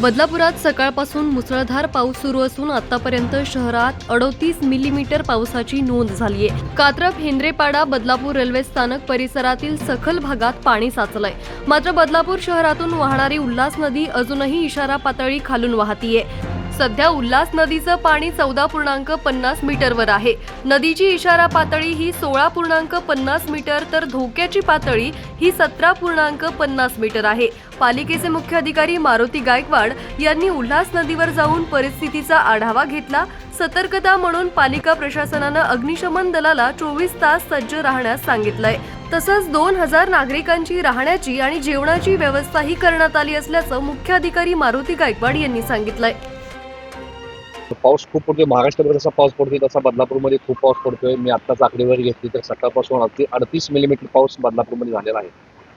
बदलापुरात सकाळपासून मुसळधार पाऊस सुरू असून आतापर्यंत शहरात अडोतीस मिलीमीटर पावसाची नोंद झाली आहे कात्रप हेंद्रेपाडा बदलापूर रेल्वे स्थानक परिसरातील सखल भागात पाणी साचलंय. मात्र बदलापूर शहरातून वाहणारी उल्हास नदी अजूनही इशारा पातळी खालून वाहतीये. सध्या उल्हास नदीचं पाणी चौदा पूर्णांक पन्नास मीटरवर आहे. नदीची इशारा पातळी ही सोळा पूर्णांक पन्नास मीटर तर धोक्याची पातळी ही सतरा पूर्णांक पन्नास मीटर आहे. पालिकेचे मुख्य अधिकारी मारुती गायकवाड यांनी उल्हास नदीवर जाऊन परिस्थितीचा आढावा घेतला. सतर्कता म्हणून पालिका प्रशासनानं अग्निशमन दलाला चोवीस तास सज्ज राहण्यास सांगितलंय. तसंच दोन हजार नागरिकांची राहण्याची आणि जेवणाची व्यवस्थाही करण्यात आली असल्याचं मुख्य अधिकारी मारुती गायकवाड यांनी सांगितलंय. पाऊस खूप पडतोय. महाराष्ट्रामध्ये जसा पाऊस पडतोय तसा बदलापूरमध्ये खूप पाऊस पडतोय. मी आत्ताच आकडेवारी घेतली तर सकाळपासून अगदी अडतीस मिलीमीटर पाऊस बदलापूरमध्ये झालेला आहे.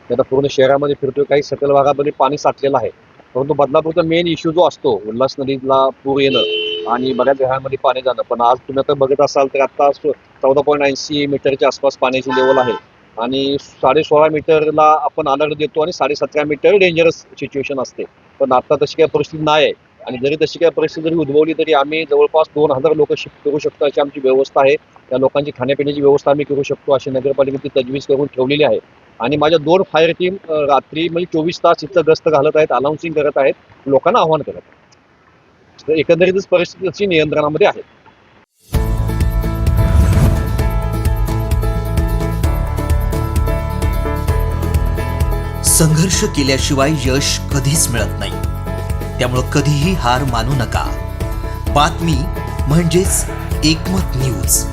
मी आता पूर्ण शहरामध्ये फिरतोय. काही सकल भागामध्ये पाणी साचलेलं आहे. परंतु बदलापूरचा मेन इश्यू जो असतो उल्हास नदीला पूर येणं आणि बऱ्याच घरांमध्ये पाणी जाणं. पण आज तुम्ही आता बघत असाल तर आता चौदा पॉईंट ऐंशी मीटरच्या आसपास पाण्याची लेवल आहे. आणि साडे सोळा मीटरला आपण अलर्ट देतो आणि साडे सतरा मीटर डेंजरस सिच्युएशन असते. पण आता तशी काही परिस्थिती नाही आहे आणि जरी तशी काही परिस्थिती जरी उद्भवली तरी आम्ही जवळपास दोन हजार लोक शिफ्ट करू शकतो अशी आमची व्यवस्था आहे. त्या लोकांची खाण्यापिण्याची व्यवस्था आम्ही करू शकतो अशी नगरपालिकेची तजवीज करून ठेवलेली आहे. आणि माझ्या दोन फायर टीम रात्री म्हणजे चोवीस तास इथं गस्त घालत आहेत अनाऊन्सिंग करत आहेत लोकांना आव्हान करत आहेत. तर एकंदरीतच परिस्थिती नियंत्रणामध्ये आहे. संघर्ष केल्याशिवाय यश कधीच मिळत नाही. त्यामुळं कधीही हार मानू नका. बातमी म्हणजेच एकमत न्यूज.